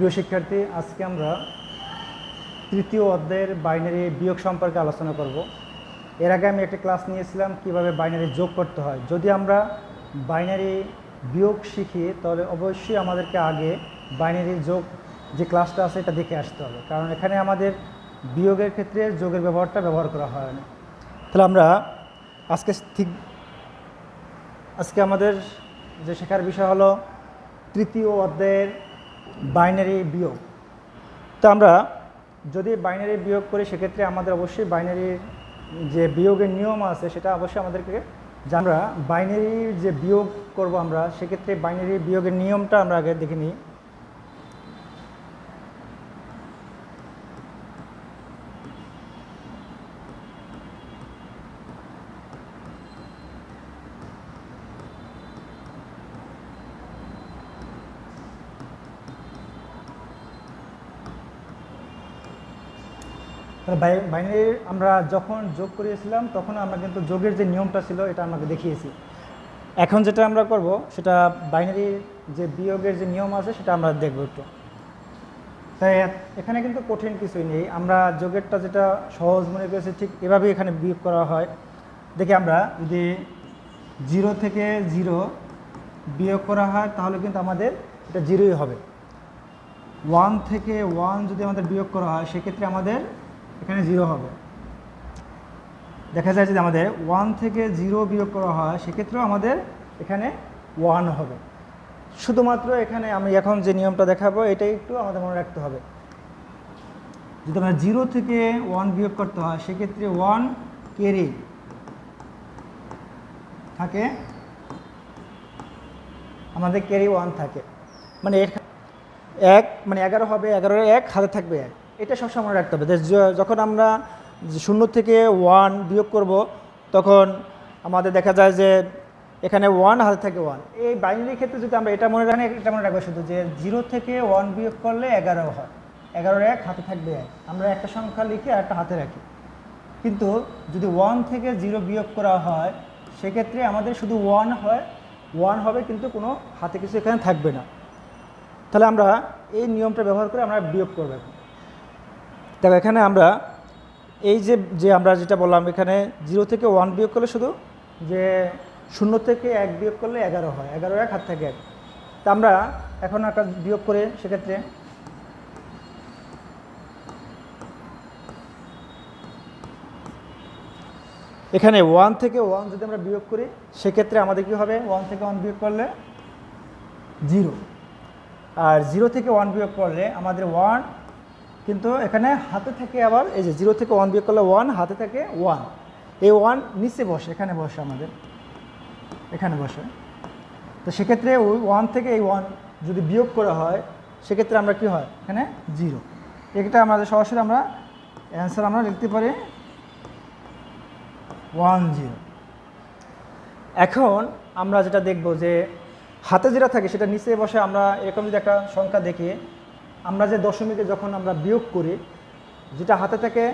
প্রিয় শিক্ষার্থী, আজকে আমরা তৃতীয় অধ্যায়ের বাইনারি বিয়োগ সম্পর্কে আলোচনা করব। এর আগে আমি একটা ক্লাস নিয়েছিলাম, কীভাবে বাইনারি যোগ করতে হয়। যদি আমরা বাইনারি বিয়োগ শিখি, তাহলে অবশ্যই আমাদেরকে আগে বাইনারি যোগ যে ক্লাসটা আছে, এটা দেখে আসতে হবে। কারণ এখানে আমাদের বিয়োগের ক্ষেত্রে যোগের ব্যবহারটা ব্যবহার করা হয় না। তাহলে আমরা আজকে ঠিক, আজকে আমাদের যে শেখার বিষয় হলো তৃতীয় অধ্যায়ের বাইনারি বিয়োগ। তো আমরা যদি বাইনারি বিয়োগ করি, সেক্ষেত্রে আমাদের অবশ্যই বাইনারির যে বিয়োগের নিয়ম আছে, সেটা অবশ্যই আমাদেরকে আমরা বাইনারির যে বিয়োগ করব আমরা, সেক্ষেত্রে বাইনারি বিয়োগের নিয়মটা আমরা আগে দেখে নিই। বাইনারি আমরা যখন যোগ করিয়েছিলাম, তখন আমরা কিন্তু যোগের যে নিয়মটা ছিল, এটা আমাকে দেখিয়েছি। এখন যেটা আমরা করব, সেটা বাইনারি যে বিয়োগের যে নিয়ম আছে, সেটা আমরা দেখব একটু। তাই এখানে কিন্তু কঠিন কিছুই নেই। আমরা যোগেরটা যেটা সহজ মনে করেছি, ঠিক এভাবেই এখানে বিয়োগ করা হয়। দেখি আমরা, যদি জিরো থেকে জিরো বিয়োগ করা হয়, তাহলে কিন্তু আমাদের এটা জিরোই হবে। ওয়ান থেকে ওয়ান যদি আমাদের বিয়োগ করা হয়, সেক্ষেত্রে আমাদের এখানে জিরো হবে। দেখা যায় যে আমাদের ওয়ান থেকে জিরো বিয়োগ করা হয়, সেক্ষেত্রেও আমাদের এখানে ওয়ান হবে। শুধুমাত্র এখানে আমি এখন যে নিয়মটা দেখাবো, এটাই একটু আমাদের মনে রাখতে হবে। যদি আমরা জিরো থেকে ওয়ান বিয়োগ করতে হয়, সেক্ষেত্রে ওয়ান কেরি থাকে। আমাদের ক্যারি ওয়ান থাকে। মানে এক মানে এগারো হবে, এগারোর এক হাতে থাকবে এক। এটা সবসময় মনে রাখতে হবে। যখন আমরা শূন্য থেকে ওয়ান বিয়োগ করব, তখন আমাদের দেখা যায় যে এখানে ওয়ান হাতে থাকে ওয়ান এই বাইনারি ক্ষেত্রে যদি আমরা এটা মনে রাখি, এটা মনে রাখব শুধু যে জিরো থেকে ওয়ান বিয়োগ করলে এগারো হয়। এগারোর এক, হাতে থাকবে এক। আমরা একটা সংখ্যা লিখে আর একটা হাতে রাখি। কিন্তু যদি ওয়ান থেকে জিরো বিয়োগ করা হয়, সেক্ষেত্রে আমাদের শুধু ওয়ান হয় ওয়ান হবে কিন্তু কোনো হাতে কিছু এখানে থাকবে না। তাহলে আমরা এই নিয়মটা ব্যবহার করে আমরা বিয়োগ করব এখন। দেখো, এখানে আমরা এই যে যে আমরা যেটা বললাম, এখানে জিরো থেকে ওয়ান বিয়োগ করলে শুধু যে শূন্য থেকে এক বিয়োগ করলে এগারো হয়। এগারো এক, হাত থেকে এক। তা আমরা এখন একটা বিয়োগ করে সেক্ষেত্রে এখানে ওয়ান থেকে ওয়ান যদি আমরা বিয়োগ করি, সেক্ষেত্রে আমাদের কি হবে? ওয়ান থেকে ওয়ান বিয়োগ করলে জিরো। আর জিরো থেকে ওয়ান বিয়োগ করলে আমাদের ওয়ান কিন্তু এখানে হাতে থেকে আবার এই যে জিরো থেকে ওয়ান বিয়োগ করলে ওয়ান হাতে থেকে ওয়ান এই ওয়ান নিচে বসে, এখানে বসে আমাদের। এখানে বসে। তো সেক্ষেত্রে ওই ওয়ান থেকে এই ওয়ান যদি বিয়োগ করা হয়, সেক্ষেত্রে আমরা কি হয়? এখানে জিরো এটা আমাদের সরাসরি আমরা অ্যান্সার আমরা লিখতে পারি ওয়ান জিরো এখন আমরা যেটা দেখব যে হাতে যেটা থাকে সেটা নিচে বসে আমরা এরকম যদি একটা সংখ্যা দেখি আমরা যে দশমিকে যখন আমরা বিয়োগ করি, যেটা হাতে থাকে,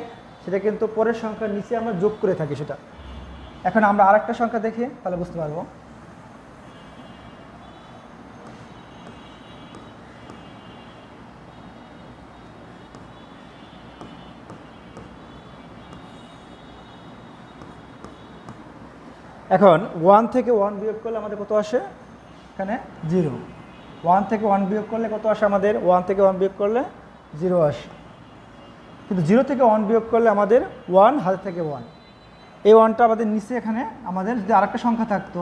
সেটা কিন্তু পরের সংখ্যার নিচে আমরা যোগ করে থাকি সেটা। এখন আমরা আরেকটা সংখ্যা দেখি, তাহলে বুঝতে পারব। এখন ওয়ান থেকে ওয়ান বিয়োগ করলে আমাদের কত আসে? এখানে জিরো ওয়ান থেকে ওয়ান বিয়োগ করলে কত আসে আমাদের? ওয়ান থেকে ওয়ান বিয়োগ করলে জিরো আসে। কিন্তু জিরো থেকে ওয়ান বিয়োগ করলে আমাদের ওয়ান, হাতে থেকে ওয়ান। এই ওয়ানটা আমাদের নিচে এখানে আমাদের যদি আরেকটা সংখ্যা থাকতো,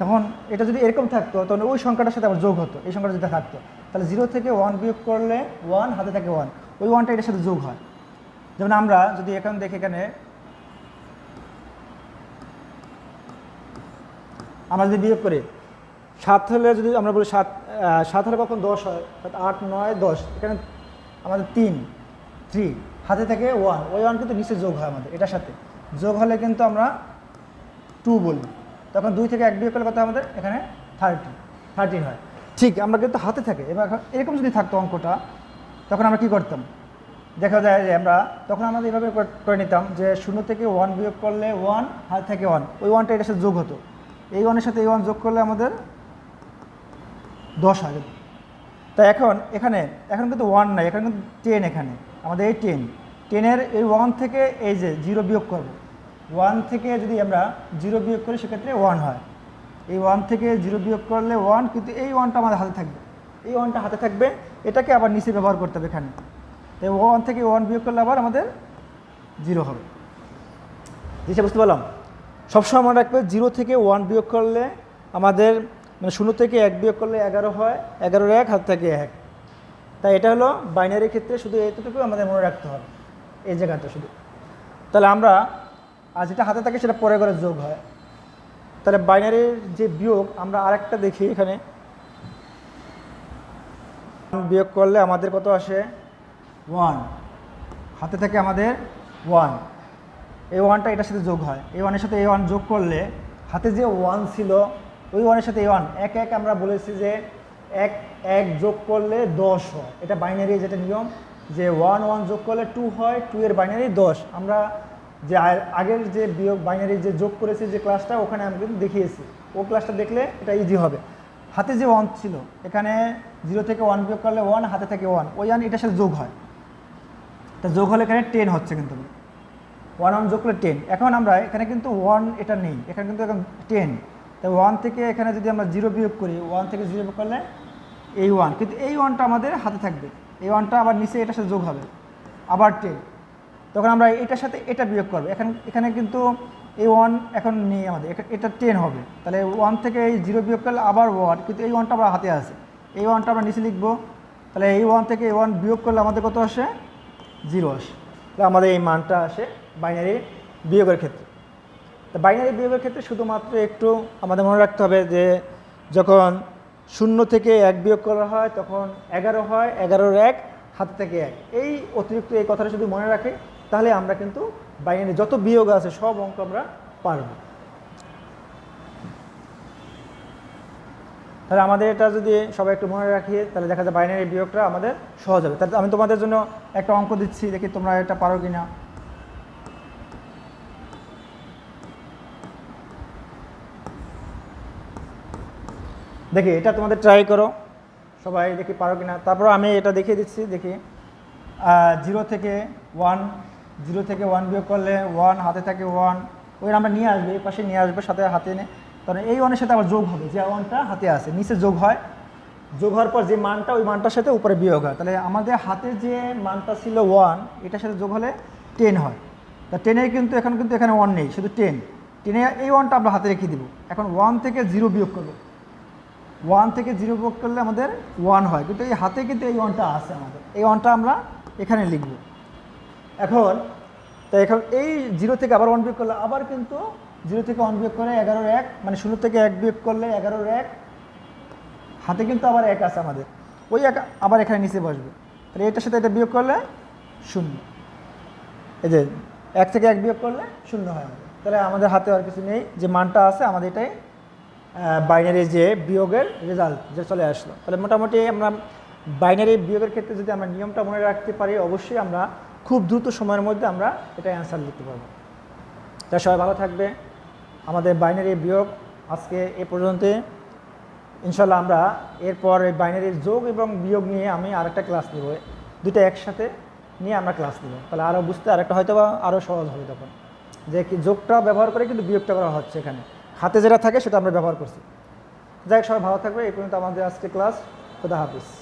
তখন এটা যদি এরকম থাকতো, তখন ওই সংখ্যাটার সাথে আবার যোগ হতো, এই সংখ্যাটা যদি থাকতো। তাহলে জিরো থেকে ওয়ান বিয়োগ করলে ওয়ান, হাতে থাকে ওয়ান। ওই ওয়ানটা এটার সাথে যোগ হয়। যেমন আমরা যদি এখানে দেখি এখানে, আমরা যদি বিয়োগ করি সাত হলে যদি আমরা বলি সাত সাত হলে কখন দশ হয়? সাত, আট, নয়, দশ। এখানে আমাদের তিন থ্রি হাতে থেকে ওয়ান ওই ওয়ান কিন্তু নিচে যোগ হয় আমাদের, এটার সাথে। যোগ হলে কিন্তু আমরা টু বলি। তখন দুই থেকে এক বিয়োগ করলে কত আমাদের? এখানে থার্টি থার্টিন হয়। ঠিক, আমরা কিন্তু হাতে থাকে। এবার এরকম যদি থাকতো অঙ্কটা, তখন আমরা কি করতাম? দেখা যায় যে আমরা তখন আমাদের এভাবে করে নিতাম যে শূন্য থেকে ওয়ান বিয়োগ করলে ওয়ান হাত থেকে ওয়ান ওই ওয়ানটা এটার সাথে যোগ হতো। এই ওয়ানের সাথে এই ওয়ান যোগ করলে আমাদের দশ হয়। তা এখন এখানে, এখন কিন্তু ওয়ান নাই, এখন কিন্তু টেন এখানে। আমাদের এই টেন টেনের এই ওয়ান থেকে এই যে জিরো বিয়োগ করব। ওয়ান থেকে যদি আমরা জিরো বিয়োগ করি, সেক্ষেত্রে ওয়ান হয়। এই ওয়ান থেকে জিরো বিয়োগ করলে ওয়ান কিন্তু এই ওয়ানটা আমাদের হাতে থাকবে। এই ওয়ানটা হাতে থাকবে, এটাকে আবার নিচে ব্যবহার করতে হবে এখানে। তাই ওয়ান থেকে ওয়ান বিয়োগ করলে আবার আমাদের জিরো হবে। জিনিসটা বুঝতে পারলাম? সবসময় মনে রাখবে জিরো থেকে ওয়ান বিয়োগ করলে আমাদের মানে শূন্য থেকে এক বিয়োগ করলে এগারো হয়, এগারোর এক, হাত থেকে এক। তাই এটা হলো বাইনারি ক্ষেত্রে শুধু এতটুকু আমাদের মনে রাখতে হবে, এই জায়গাটা শুধু। তাহলে আমরা, আর যেটা হাতে থাকে সেটা পরে করে যোগ হয়। তাহলে বাইনারির যে বিয়োগ, আমরা আরেকটা দেখি এখানে। বিয়োগ করলে আমাদের কত আসে? ওয়ান। হাতে থাকে আমাদের ওয়ান। এই ওয়ানটা এটার সাথে যোগ হয়। এই ওয়ানের সাথে এই ওয়ান যোগ করলে, হাতে যে ওয়ান ছিল ওই ওয়ানের সাথে ওয়ান, এক এক আমরা বলেছি যে এক এক যোগ করলে দশ হয়। এটা বাইনারি যেটা নিয়ম, যে ওয়ান ওয়ান যোগ করলে টু হয় টু এর বাইনারি দশ। আমরা যে আগের যে বিয়োগ বাইনারি যে যোগ করেছি যে ক্লাসটা ওখানে আমি কিন্তু দেখিয়েছি। ও ক্লাসটা দেখলে এটা ইজি হবে। হাতে যে ওয়ান ছিল, এখানে জিরো থেকে ওয়ান বিয়োগ করলে ওয়ান হাতে থেকে ওয়ান ওই ওয়ান এটার সাথে যোগ হয়। তা যোগ হলে এখানে টেন হচ্ছে কিন্তু। ওয়ান ওয়ান যোগ করলে টেন এখন আমরা, এখানে কিন্তু ওয়ান এটা নেই। এখানে কিন্তু এখন টেন তো ওয়ান থেকে এখানে যদি আমরা জিরো বিয়োগ করি ওয়ান থেকে জিরো বিয়োগ করলে এই ওয়ান কিন্তু এই ওয়ানটা আমাদের হাতে থাকবে। এই ওয়ানটা আবার নিচে এটার সাথে যোগ হবে। আবার টেন তখন আমরা এটার সাথে এটা বিয়োগ করব। এখানে এখানে কিন্তু এই ওয়ান এখন নেই আমাদের, এটা টেন হবে। তাহলে ওয়ান থেকে এই জিরো বিয়োগ করলে আবার ওয়ান কিন্তু এই ওয়ানটা আবার হাতে আছে। এই ওয়ানটা আমরা নিচে লিখব। তাহলে এই ওয়ান থেকে এই ওয়ান বিয়োগ করলে আমাদের কত আসে? জিরো আসে। তাহলে আমাদের এই মানটা আসে বাইনারি বিয়োগের ক্ষেত্রে। তো বাইনারি বিয়োগের ক্ষেত্রে শুধুমাত্র একটু আমাদের মনে রাখতে হবে যে যখন শূন্য থেকে এক বিয়োগ করা হয়, তখন এগারো হয়, এগারোর এক, হাতে থেকে এক। এই অতিরিক্ত এই কথাটা যদি মনে রাখে, তাহলে আমরা কিন্তু বাইনারি যত বিয়োগ আছে, সব অঙ্ক আমরা পারব। তাহলে আমাদের এটা যদি সবাই একটু মনে রাখি, তাহলে দেখা যায় বাইনারি বিয়োগটা আমাদের সহজ হবে। তাহলে আমি তোমাদের জন্য একটা অঙ্ক দিচ্ছি, দেখি তোমরা এটা পারো কি না দেখি, এটা তোমাদের ট্রাই করো। সবাই দেখি পারো কিনা। তারপর আমি এটা দেখিয়ে দিচ্ছি, দেখি। জিরো থেকে ওয়ান জিরো থেকে ওয়ান বিয়োগ করলে ওয়ান হাতে থাকে ওয়ান ওই আমরা নিয়ে আসবে, এই পাশে নিয়ে আসবে, সাথে হাতে এনে। তখন এই ওয়ানের সাথে আবার যোগ হবে। যে ওয়ানটা হাতে আছে, নিচে যোগ হয়। যোগ হওয়ার পর যে মানটা, ওই মানটার সাথে উপরে বিয়োগ হয়। তাহলে আমাদের হাতে যে মানটা ছিল ওয়ান এটার সাথে যোগ হলে টেন হয়। তা টেনে কিন্তু, এখন কিন্তু এখানে ওয়ান নেই, শুধু টেন টেনে এই ওয়ানটা আমরা হাতে রেখে দেবো। এখন ওয়ান থেকে জিরো বিয়োগ করব। ওয়ান থেকে জিরো বিয়োগ করলে আমাদের ওয়ান হয়। কিন্তু এই হাতে কিন্তু এই ওয়ানটা আছে আমাদের। এই ওয়ানটা আমরা এখানে লিখব। এখন, তো এখন এই জিরো থেকে আবার ওয়ান বিয়োগ করলে আবার কিন্তু জিরো থেকে ওয়ান বিয়োগ করে এগারোর এক মানে শূন্য থেকে এক বিয়োগ করলে এগারোর এক, হাতে কিন্তু আবার এক আছে আমাদের। ওই এক আবার এখানে নিচে বসবে। তাহলে এটার সাথে এটা বিয়োগ করলে শূন্য। এই যে এক থেকে এক বিয়োগ করলে শূন্য হয় আমাদের। তাহলে আমাদের হাতে আর কিছু নেই। যে মানটা আছে, আমাদের এটাই বাইনারি যে বিয়োগের রেজাল্ট যে চলে আসলো। তাহলে মোটামুটি আমরা বাইনারি বিয়োগের ক্ষেত্রে যদি আমরা নিয়মটা মনে রাখতে পারি, অবশ্যই আমরা খুব দ্রুত সময়ের মধ্যে আমরা এটা অ্যান্সার লিখতে পারব। তা সবাই ভালো থাকবে। আমাদের বাইনারি বিয়োগ আজকে এ পর্যন্ত ইনশাল্লাহ আমরা এরপর এই বাইনারির যোগ এবং বিয়োগ নিয়ে আমি আরেকটা ক্লাস নেব। দুটো একসাথে নিয়ে আমরা ক্লাস নেব। তাহলে আরও বুঝতে আরেকটা হয়তো বা আরও সহজ হবে তখন। যে কি যোগটা ব্যবহার করে কিন্তু বিয়োগটা করা হচ্ছে এখানে। হাতে যেটা থাকে সেটা আমরা ব্যবহার করছি। যাই সবাই ভালো থাকবে এই পর্যন্ত আমাদের আজকে ক্লাস। খুদা হাফিজ।